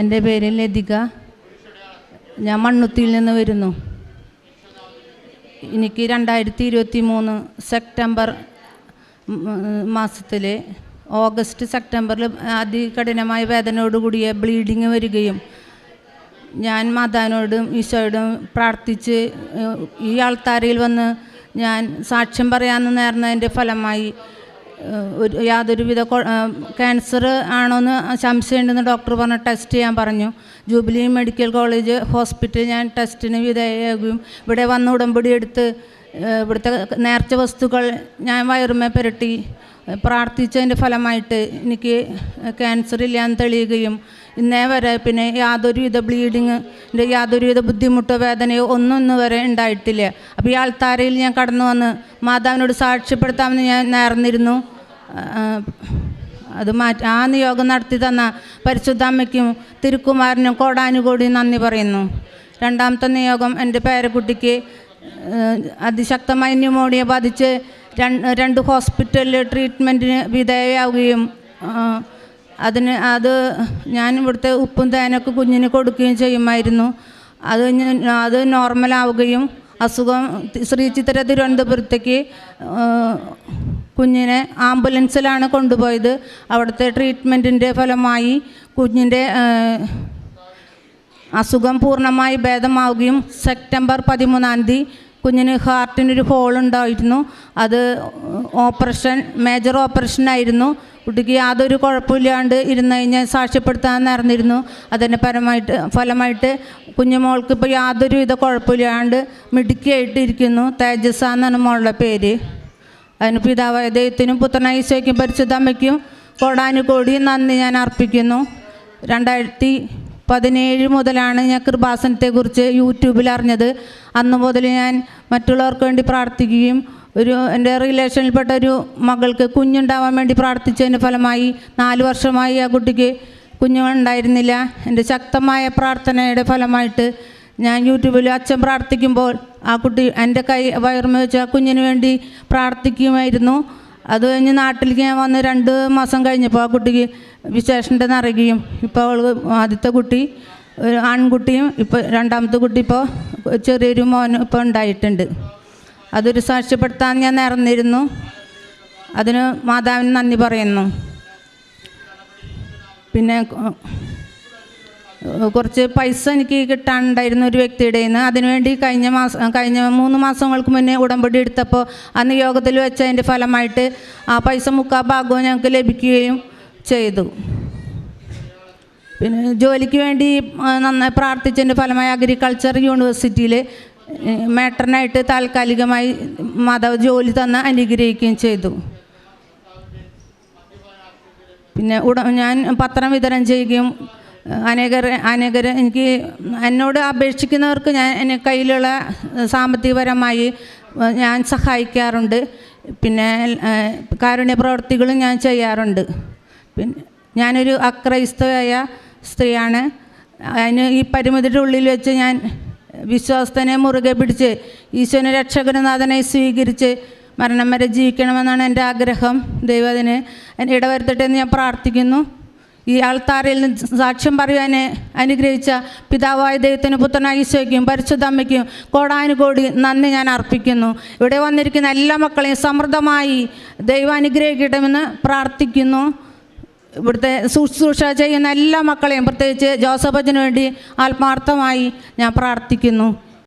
എന്റെ പേര് ലതിക. ഞാൻ മണ്ണുത്തിയിൽ നിന്ന് വരുന്നു. എനിക്ക് രണ്ടായിരത്തി ഇരുപത്തി മൂന്ന് സെപ്റ്റംബർ മാസത്തിൽ ഓഗസ്റ്റ് സെപ്റ്റംബറിൽ അതികഠിനമായ വേദനയോടുകൂടിയ ബ്ലീഡിങ് വരികയും ഞാൻ മാതാവിനോടും ഈശോയോടും പ്രാർത്ഥിച്ച് ഈ ആൾത്താരയിൽ വന്ന് ഞാൻ സാക്ഷ്യം പറയാമെന്ന് നേർന്നതിന്റെ ഫലമായി ഒരു യാതൊരുവിധ ക്യാൻസർ ആണോന്ന് സംശയമുണ്ടെന്ന് ഡോക്ടർ പറഞ്ഞ് ടെസ്റ്റ് ചെയ്യാൻ പറഞ്ഞു. ജൂബിലി മെഡിക്കൽ കോളേജ് ഹോസ്പിറ്റൽ ഞാൻ ടെസ്റ്റിന് വിധേയമാകുകയും ഇവിടെ വന്ന് ഉടമ്പടി എടുത്ത് ഇവിടുത്തെ നേർച്ച വസ്തുക്കൾ ഞാൻ വയറുമേ പുരട്ടി പ്രാർത്ഥിച്ചതിന്റെ ഫലമായിട്ട് എനിക്ക് ക്യാൻസർ ഇല്ലാന്ന് തെളിയുകയും ഇന്നേ വരെ പിന്നെ യാതൊരുവിധ ബ്ലീഡിങ് യാതൊരുവിധ ബുദ്ധിമുട്ടോ വേദനയോ ഒന്നും ഇന്ന് വരെ ഉണ്ടായിട്ടില്ല. അപ്പോൾ ഈ ആൾത്താരയിൽ ഞാൻ കടന്നു വന്ന് മാതാവിനോട് സാക്ഷ്യപ്പെടുത്താമെന്ന് ഞാൻ നേർന്നിരുന്നു. അത് മാറ്റി ആ നിയോഗം നടത്തി തന്ന പരിശുദ്ധ അമ്മയ്ക്കും തിരുക്കുമാരനും കോടാനുകൂടി നന്ദി പറയുന്നു. രണ്ടാമത്തെ നിയോഗം എന്റെ പേരക്കുട്ടിക്ക് അതിശക്തമായ ന്യൂമോണിയ ബാധിച്ച് രണ്ട് ഹോസ്പിറ്റലിൽ ട്രീറ്റ്മെന്റിന് വിധേയയാവുകയും അതിന് അത് ഞാൻ ഇവിടുത്തെ ഉപ്പും തേനൊക്കെ കുഞ്ഞിന് കൊടുക്കുകയും ചെയ്യുമായിരുന്നു. അത് അത് നോർമലാവുകയും അസുഖം ശ്രീ ചിത്ര തിരുവനന്തപുരത്തേക്ക് കുഞ്ഞിനെ ആംബുലൻസിലാണ് കൊണ്ടുപോയത്. അവിടുത്തെ ട്രീറ്റ്മെന്റിന്റെ ഫലമായി കുഞ്ഞിന്റെ അസുഖം പൂർണമായി ഭേദമാവുകയും സെപ്റ്റംബർ പതിമൂന്നാം തീയതി കുഞ്ഞിന് ഹാർട്ടിനൊരു ഹോൾ ഉണ്ടായിരുന്നു. അത് ഓപ്പറേഷൻ മേജർ ഓപ്പറേഷൻ ആയിരുന്നു. കുട്ടിക്ക് യാതൊരു കുഴപ്പമില്ലാണ്ട് ഇരുന്ന് കഴിഞ്ഞാൽ സാക്ഷ്യപ്പെടുത്താൻ നേർന്നിരുന്നു. അതിന്റെ പരമായിട്ട് ഫലമായിട്ട് കുഞ്ഞുമോൾക്ക് ഇപ്പോൾ യാതൊരു വിധ കുഴപ്പമില്ലാണ്ട് മിടുക്കിയായിട്ട് ഇരിക്കുന്നു തേജസ് എന്നാണ് മോളുടെ പേര്. അതിന് പിതാവായ ദൈവത്തിനും പുത്രനായ ഈശോയ്ക്കും പരിശുദ്ധ അമ്മയ്ക്കും കോടാനുകോടി നന്ദി ഞാൻ അർപ്പിക്കുന്നു. രണ്ടായിരത്തി പതിനേഴ് മുതലാണ് ഞാൻ കൃപാസനത്തെക്കുറിച്ച് യൂട്യൂബിൽ അറിഞ്ഞത്. അന്ന് മുതൽ ഞാൻ മറ്റുള്ളവർക്ക് വേണ്ടി പ്രാർത്ഥിക്കുകയും ഒരു എന്റെ റിലേഷനിൽപ്പെട്ട ഒരു മകൾക്ക് കുഞ്ഞുണ്ടാവാൻ വേണ്ടി പ്രാർത്ഥിച്ചതിന്റെ ഫലമായി നാല് വർഷമായി ആ കുട്ടിക്ക് കുഞ്ഞുണ്ടായിരുന്നില്ല. എന്റെ ശക്തമായ പ്രാർത്ഥനയുടെ ഫലമായിട്ട് ഞാൻ യൂട്യൂബിൽ അച്ഛൻ പ്രാർത്ഥിക്കുമ്പോൾ ആ കുട്ടി എന്റെ കൈ വയറുമ വെച്ച് ആ കുഞ്ഞിന് വേണ്ടി പ്രാർത്ഥിക്കുമായിരുന്നു. അത് കഴിഞ്ഞ് നാട്ടിലേക്ക് ഞാൻ വന്ന് രണ്ട് മാസം കഴിഞ്ഞപ്പോൾ ആ കുട്ടിക്ക് വിശേഷന്റെ നിറയുകയും ഇപ്പോൾ അവൾ ആദ്യത്തെ കുട്ടി ഒരു ആൺകുട്ടിയും ഇപ്പോൾ രണ്ടാമത്തെ കുട്ടി ഇപ്പോൾ ചെറിയൊരു മോൻ ഇപ്പോൾ ഉണ്ടായിട്ടുണ്ട്. അതൊരു സാക്ഷ്യപ്പെടുത്താൻ ഞാൻ നേർന്നിരുന്നു. അതിന് മാതാവിന് നന്ദി പറയുന്നു. പിന്നെ കുറച്ച് പൈസ എനിക്ക് കിട്ടാനുണ്ടായിരുന്ന ഒരു വ്യക്തിയുടെ നിന്ന് അതിനുവേണ്ടി കഴിഞ്ഞ മാസം കഴിഞ്ഞ മൂന്ന് മാസങ്ങൾക്ക് മുന്നേ ഉടമ്പടി എടുത്തപ്പോൾ അന്ന് യോഗത്തിൽ വെച്ചതിന്റെ ഫലമായിട്ട് ആ പൈസ മുക്കാ ഭാഗവും ഞങ്ങൾക്ക് ലഭിക്കുകയും ചെയ്തു. പിന്നെ ജോലിക്ക് വേണ്ടി നന്നായി പ്രാർത്ഥിച്ചതിന്റെ ഫലമായി അഗ്രികൾച്ചർ യൂണിവേഴ്സിറ്റിയിൽ മേട്ടറിനായിട്ട് താൽക്കാലികമായി മാതാവ് ജോലി തന്ന് അനുഗ്രഹിക്കുകയും ചെയ്തു. പിന്നെ ഉട ഞാൻ പത്രം വിതരണം ചെയ്യുകയും അനേകർ അനേകർ എനിക്ക് എന്നോട് അപേക്ഷിക്കുന്നവർക്ക് ഞാൻ എന്റെ കയ്യിലുള്ള സാമ്പത്തികപരമായി ഞാൻ സഹായിക്കാറുണ്ട്. പിന്നെ കാരുണ്യ പ്രവർത്തികളും ഞാൻ ചെയ്യാറുണ്ട്. പിന്നെ ഞാനൊരു അക്രൈസ്തവയായ സ്ത്രീയാണ്. അതിന് ഈ പരിമിതിയുടെ ഉള്ളിൽ വെച്ച് ഞാൻ വിശ്വാസത്തിനെ മുറുകെ പിടിച്ച് ഈശ്വരനെ രക്ഷകരനാഥനെ സ്വീകരിച്ച് മരണം വരെ ജീവിക്കണമെന്നാണ് എന്റെ ആഗ്രഹം. ദൈവം അതിന് എന്നെ ഇടവരുത്തട്ടെ എന്ന് ഞാൻ പ്രാർത്ഥിക്കുന്നു. ഈ ആൾത്താരയിൽ നിന്ന് സാക്ഷ്യം പറയാൻ അനുഗ്രഹിച്ച പിതാവായ ദൈവത്തിന് പുത്രനായ ഈശോയ്ക്കും പരിശുദ്ധ അമ്മയ്ക്കും കോടാനുകോടി നന്ദി ഞാൻ അർപ്പിക്കുന്നു. ഇവിടെ വന്നിരിക്കുന്ന എല്ലാ മക്കളെയും സമൃദ്ധമായി ദൈവം അനുഗ്രഹിക്കണമെന്ന് പ്രാർത്ഥിക്കുന്നു. ഇവിടുത്തെ ശുശ്രൂഷ ചെയ്യുന്ന എല്ലാ മക്കളെയും പ്രത്യേകിച്ച് ജോസഫത്തിന് വേണ്ടി ആത്മാർത്ഥമായി ഞാൻ പ്രാർത്ഥിക്കുന്നു.